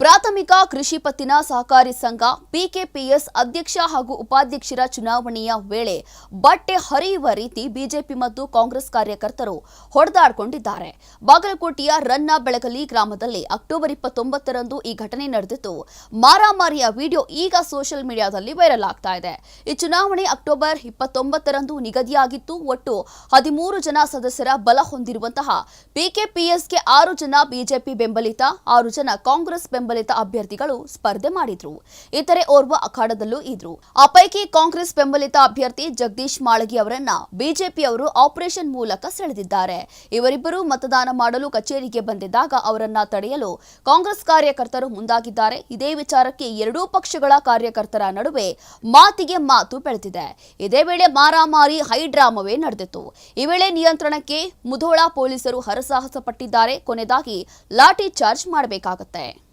ಪ್ರಾಥಮಿಕ ಕೃಷಿ ಪತ್ತಿನ ಸಹಕಾರಿ ಸಂಘ ಪಿಕೆಪಿಎಸ್ ಅಧ್ಯಕ್ಷ ಹಾಗೂ ಉಪಾಧ್ಯಕ್ಷರ ಚುನಾವಣೆಯ ವೇಳೆ ಬಟ್ಟೆ ಹರಿಯುವ ರೀತಿ ಬಿಜೆಪಿ ಮತ್ತು ಕಾಂಗ್ರೆಸ್ ಕಾರ್ಯಕರ್ತರು ಹೊಡೆದಾಡಿಕೊಂಡಿದ್ದಾರೆ. ಬಾಗಲಕೋಟೆಯ ರನ್ನ ಬೆಳಗಲಿ ಗ್ರಾಮದಲ್ಲಿ ಅಕ್ಟೋಬರ್ ಇಪ್ಪತ್ತೊಂಬತ್ತರಂದು ಈ ಘಟನೆ ನಡೆದಿತ್ತು. ಮಾರಾಮಾರಿಯ ವಿಡಿಯೋ ಈಗ ಸೋಷಿಯಲ್ ಮೀಡಿಯಾದಲ್ಲಿ ವೈರಲ್ ಆಗ್ತಾ ಇದೆ. ಈ ಚುನಾವಣೆ ಅಕ್ಟೋಬರ್ ಇಪ್ಪತ್ತೊಂಬತ್ತರಂದು ನಿಗದಿಯಾಗಿತ್ತು. ಒಟ್ಟು ಹದಿಮೂರು ಜನ ಸದಸ್ಯರ ಬಲ ಹೊಂದಿರುವಂತಹ ಪಿಕೆಪಿಎಸ್ಗೆ ಆರು ಜನ ಬಿಜೆಪಿ ಬೆಂಬಲಿತ, ಆರು ಜನ ಕಾಂಗ್ರೆಸ್ ಬೆಂಬಲಿತ ಅಭ್ಯರ್ಥಿಗಳು ಸ್ಪರ್ಧೆ ಮಾಡಿದ್ರು. ಇತರೆ ಓರ್ವ ಅಖಾಡದಲ್ಲೂ ಇದ್ರು. ಆ ಪೈಕಿ ಕಾಂಗ್ರೆಸ್ ಬೆಂಬಲಿತ ಅಭ್ಯರ್ಥಿ ಜಗದೀಶ್ ಮಾಳಗಿ ಅವರನ್ನ ಬಿಜೆಪಿಯವರು ಆಪರೇಷನ್ ಮೂಲಕ ಸೆಳೆದಿದ್ದಾರೆ. ಇವರಿಬ್ಬರು ಮತದಾನ ಮಾಡಲು ಕಚೇರಿಗೆ ಬಂದಿದ್ದಾಗ ಅವರನ್ನ ತಡೆಯಲು ಕಾಂಗ್ರೆಸ್ ಕಾರ್ಯಕರ್ತರು ಮುಂದಾಗಿದ್ದಾರೆ. ಇದೇ ವಿಚಾರಕ್ಕೆ ಎರಡೂ ಪಕ್ಷಗಳ ಕಾರ್ಯಕರ್ತರ ನಡುವೆ ಮಾತಿಗೆ ಮಾತು ಬೆಳೆದಿದೆ. ಇದೇ ವೇಳೆ ಮಾರಾಮಾರಿ ಹೈಡ್ರಾಮವೇ ನಡೆದಿತ್ತು. ಈ ವೇಳೆ ನಿಯಂತ್ರಣಕ್ಕೆ ಮುಧೋಳ ಪೊಲೀಸರು ಹರಸಾಹಸ ಪಟ್ಟಿದ್ದಾರೆ ಕೊನೆದಾಗಿ ಲಾಠಿ ಚಾರ್ಜ್ ಮಾಡಬೇಕಾಗತ್ತೆ.